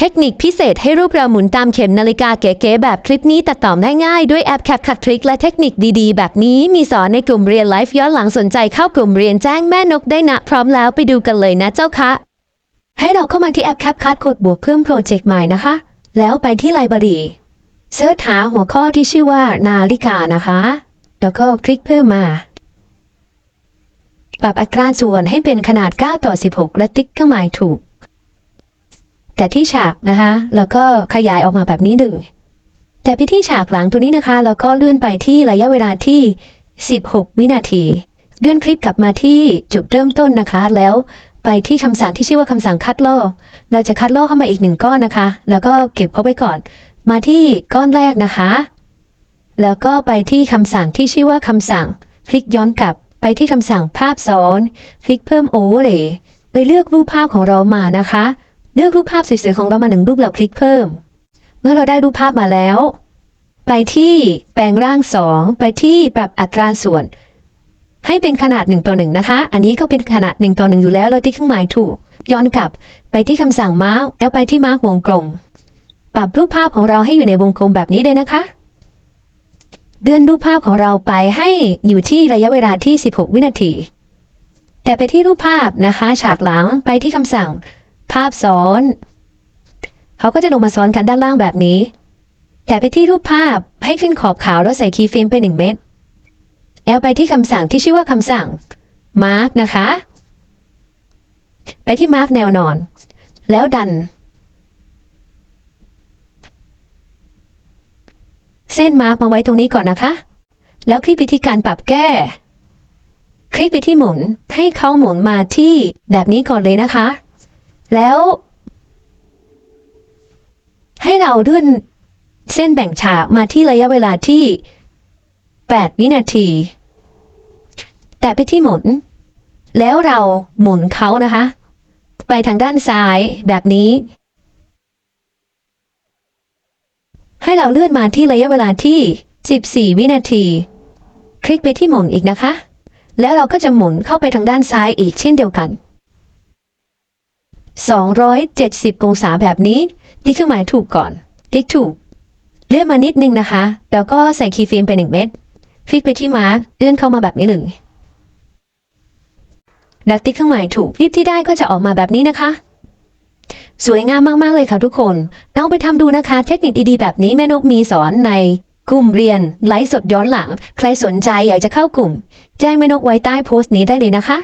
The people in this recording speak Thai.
เทคนิคพิเศษให้รูปเราหมุนตามเข็มนาฬิกาเก๋ๆแบบคลิปนี้ตัดต่อได้ง่ายด้วยแอปแคปคัดทริคและเทคนิคดีๆ แบบนี้มีสอนในกลุ่มเรียนไลฟ์ย้อนหลังสนใจเข้ากลุ่มเรียนแจ้งแม่นกได้นะ พร้อมแล้วไปดูกันเลยนะเจ้าคะ ให้เราเข้ามาที่แอปแคปคัดกดบวกเพิ่มโปรเจกต์ใหม่นะคะ แล้วไปที่ไลบรารีเสิร์ชหาหัวข้อที่ชื่อว่านาฬิกานะคะแล้วก็คลิกเพิ่มมาปรับอัตราส่วนให้เป็นขนาด 9 ต่อ 16 และติ๊กเครื่องหมายถูก แต่ที่ฉากนะคะแล้วก็ขยายออกมาแบบนี้หนึ่งแต่ไปที่ฉากหลังตัวนี้นะคะ แล้วก็เลื่อนไปที่ระยะเวลาที่ 16 วินาที เลื่อนคลิปกลับมาที่จุดเริ่มต้นนะคะ แล้วไปที่คำสั่งที่ชื่อว่าคำสั่งคัดลอกเราจะคัดลอกเข้ามาอีกหนึ่งก้อนนะคะ แล้วก็เก็บเขาไว้ก่อน มาที่ก้อนแรกนะคะ แล้วก็ไปที่คำสั่งที่ชื่อว่าคำสั่ง คลิกย้อนกลับไปที่คำสั่งภาพซ้อน คลิกเพิ่มโอเวอร์เลยไปเลือกรูปภาพของเรามานะคะ เลือกรูปภาพสวยๆของเรามาหนึ่งรูปแล้วคลิกเพิ่ม เมื่อเราได้รูปภาพมาแล้ว ไปที่แปลงร่างสองไปที่ปรับอัตราส่วน ให้เป็นขนาดหนึ่งต่อหนึ่งนะคะ อันนี้ก็เป็นขนาดหนึ่งต่อหนึ่งอยู่แล้วเราติ๊กเครื่องหมายถูก ย้อนกลับ ไปที่คำสั่งมาร์แล้วไปที่มาร์กวงกลม ปรับรูปภาพของเราให้อยู่ในวงกลมแบบนี้เลยนะคะเลื่อนรูปภาพของเราไปให้อยู่ที่ระยะเวลาที่ 16 วินาที แต่ไปที่รูปภาพนะคะ ฉากหลังไปที่คำสั่งาพซ้อน เขาก็จะลงมาซ้อนกันด้านล่างแบบนี้แต่ไปที่รูปภาพให้ขึ้นขอบขาวแล้วใส่คีย์เฟรมไปหนึ่งเม็ดแล้วไปที่คำสั่งที่ชื่อว่าคำสั่ง mark นะคะ ไปที่ mark แนวนอน แล้วดัน เส้นมาร์กมาไว้ตรงนี้ก่อนนะคะ แล้วคลิกไปที่การปรับแก้ คลิกไปที่หมุนให้เขาหมุนมาที่แบบนี้ก่อนเลยนะคะ แล้ว ให้เราเลื่อนเส้นแบ่งฉากมาที่ระยะเวลาที่ 8 วินาที แต่ไปที่หมุน แล้วเราหมุนเขานะคะ ไปทางด้านซ้ายแบบนี้ ให้เราเลื่อนมาที่ระยะเวลาที่ 14 วินาที คลิกไปที่หมุนอีกนะคะ แล้วเราก็จะหมุนเข้าไปทางด้านซ้ายอีกเช่นเดียวกัน 270 องศาแบบนี้ติ๊กเครื่องหมายถูกก่อนติ๊กถูกเลื่อนมานิดนึงนะคะ แล้วก็ใส่คีย์เฟรมไปหนึ่งเม็ดคลิกไปที่มาร์กเลื่อนเข้ามาแบบนี้เลยแล้วติ๊กเครื่องหมายถูกคลิปที่ได้ก็จะออกมาแบบนี้นะคะ สวยงามมาก ๆ เลยค่ะทุกคนลองไปทำดูนะคะ เทคนิคดีๆ แบบนี้แม่นกมีสอนในกลุ่มเรียนไลฟ์สดย้อนหลัง ใครสนใจอยากจะเข้ากลุ่ม แจ้งแม่นกไว้ใต้โพสต์นี้ได้เลยนะคะ